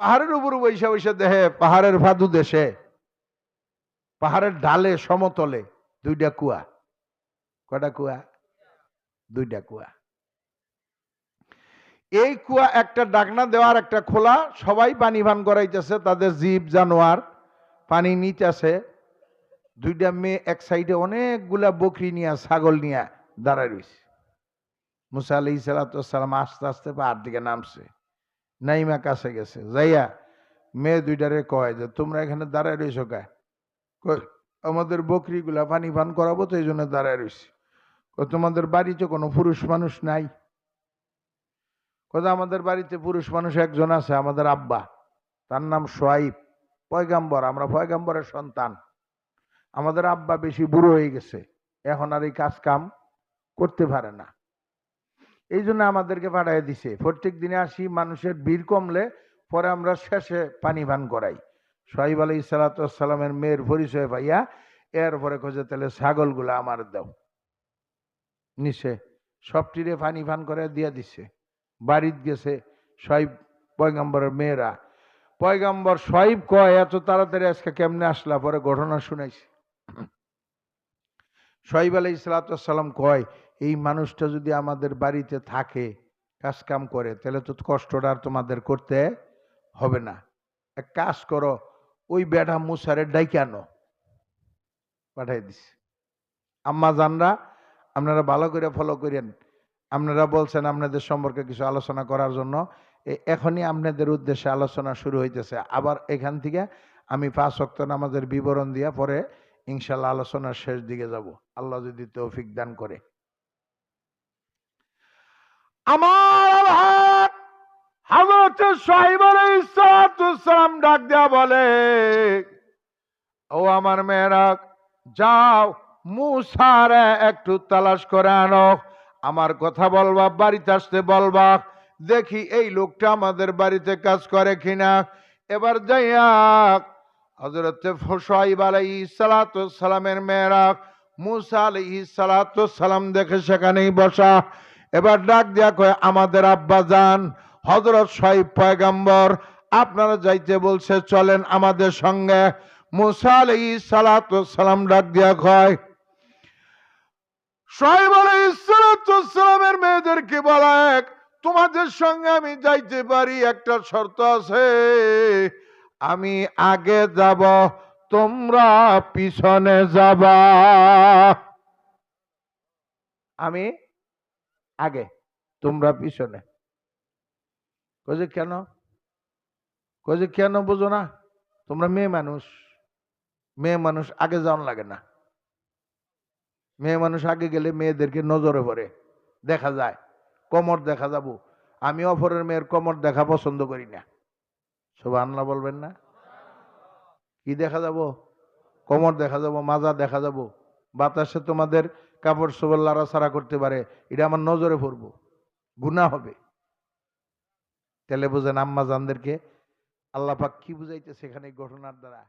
পাহাড়ের উপর বৈশা বৈশা দেহে, পাহাড়ের ভাদু দেশে, পাহাড়ের ডালে, সমতলে দুইটা কুয়া। কটা কুয়া? দুইটা কুয়া। এই কুয়া একটা ডাকনা দেওয়ার একটা খোলা, সবাই পানি পান করাইতেছে, তাদের জীব, জানোয়ার পানি নিতেছে। দুইটা মেয়ে এক সাইডে অনেকগুলা বকরি নিয়া, ছাগল নিয়া দাঁড়ায় রয়েছে মুসা আলি সালাতাম আস্তে আস্তে পাহাড় দিকে নামছে। নাইমা কাছে গেছে। যাইয়া মেয়ে দুইটারে কয় যে তোমরা এখানে দাঁড়ায় রয়েছো কয়, আমাদের বকরিগুলা পানি পান করাবো তো এই জন্য দাঁড়ায় রয়েছি তোমাদের বাড়িতে কোনো পুরুষ মানুষ নাই? কথা আমাদের বাড়িতে পুরুষ মানুষ একজন আছে আমাদের আব্বা। তার নাম সোয়াইব পয়গাম্বর আমরা পয়গাম্বরের সন্তান। আমাদের আব্বা বেশি বুড়ো হয়ে গেছে। এখন আর এই কাজ কাম করতে পারে না। এই জন্য আমাদেরকে পাঠাই দিছে। প্রত্যেক দিনে আসি, মানুষের ভিড় কমলে পরে আমরা শেষে পানি পান করাই। সোহাইব আলী সালাতামের মেয়ের পরিচয় পাইয়া এরপরে খোঁজে তাহলে ছাগলগুলা আমার দাও। নিচে সবটিরে পানি পান করে দিয়া দিছে। বাড়িতে গেছে সোহাইব পয়গাম্বরের মেয়েরা। পয়গাম্বর সোহাইব কয়, এত তাড়াতাড়ি আজকে কেমনে আসলা? পরে ঘটনা শুনাইছে। সোহাইব আলী সালাতাম কয় এই মানুষটা যদি আমাদের বাড়িতে থাকে, কাজ কাম করে, তাহলে তো কষ্টটা আর তোমাদের করতে হবে না। এক কাজ করো, ওই বেড়া মুসারে ডাইকে আনো পাঠাই দিছে আম্মা জানরা, আপনারা ভালো করে ফলো করেন। আপনারা বলছেন আপনাদের সম্পর্কে কিছু আলোচনা করার জন্য। এখনই আপনাদের উদ্দেশ্যে আলোচনা শুরু হইতেছে। আবার এখান থেকে আমি পাঁচ অক্ত নামাজের বিবরণ দিয়া পরে ইনশাল্লাহ আলোচনার শেষ দিকে যাব। আল্লাহ যদি তৌফিক দান করে। আমার হাত হযরত সাহেব সালাম ডাক দেয়া বলে, ও আমার মেয়েরা, যাও, মুসারে একটু তালাশ করে আনো। আমার কথা বলবা, বাড়িতে আসতে বলবা। দেখি এই লোকটা আমাদের বাড়িতে কাজ করে কিনা। এবার যাইয়া হজরত সোহাইব আলাই সালামের মেয়েরা মুসা আলাই সালাম দেখে সেখানেই বসা। এবার ডাক দিয়া কয়, আমাদের আব্বা যান হজরত সাহেব পয়গাম্বর, আপনারা যাইতে বলছে, চলেন আমাদের সঙ্গে। মুসা সালাম ডাক দিয়া কয় মেয়েদেরকে বলা এক? তোমাদের সঙ্গে আমি যাইতে পারি, একটা শর্ত আছে। আমি আগে যাব, তোমরা পিছনে যাবা। আমি আগে, তোমরা পিছনে। কয়ে কেন? কয়ে কেন বুঝো না, তোমরা মেয়ে মানুষ। মেয়ে মানুষ আগে যাওয়ান লাগে না। মেয়ে মানুষ আগে গেলে মেয়েদেরকে নজরে পড়ে। দেখা যায়, কমর দেখা যাব। আমি অপরের মেয়ের কমর দেখা পছন্দ করি না। সব আল্লাহ বলবেন না? কি দেখা যাব? কমর দেখা যাব, মাজা দেখা যাব। বাতাসে তোমাদের কাপড় সবল লড়াছাড়া করতে পারে, এটা আমার নজরে পড়ব। গুণা হবে। তাহলে বোঝেন আম্মা জানদেরকে আল্লাপাক কি বুঝাইতে সেখানে ঘটনার দ্বারা?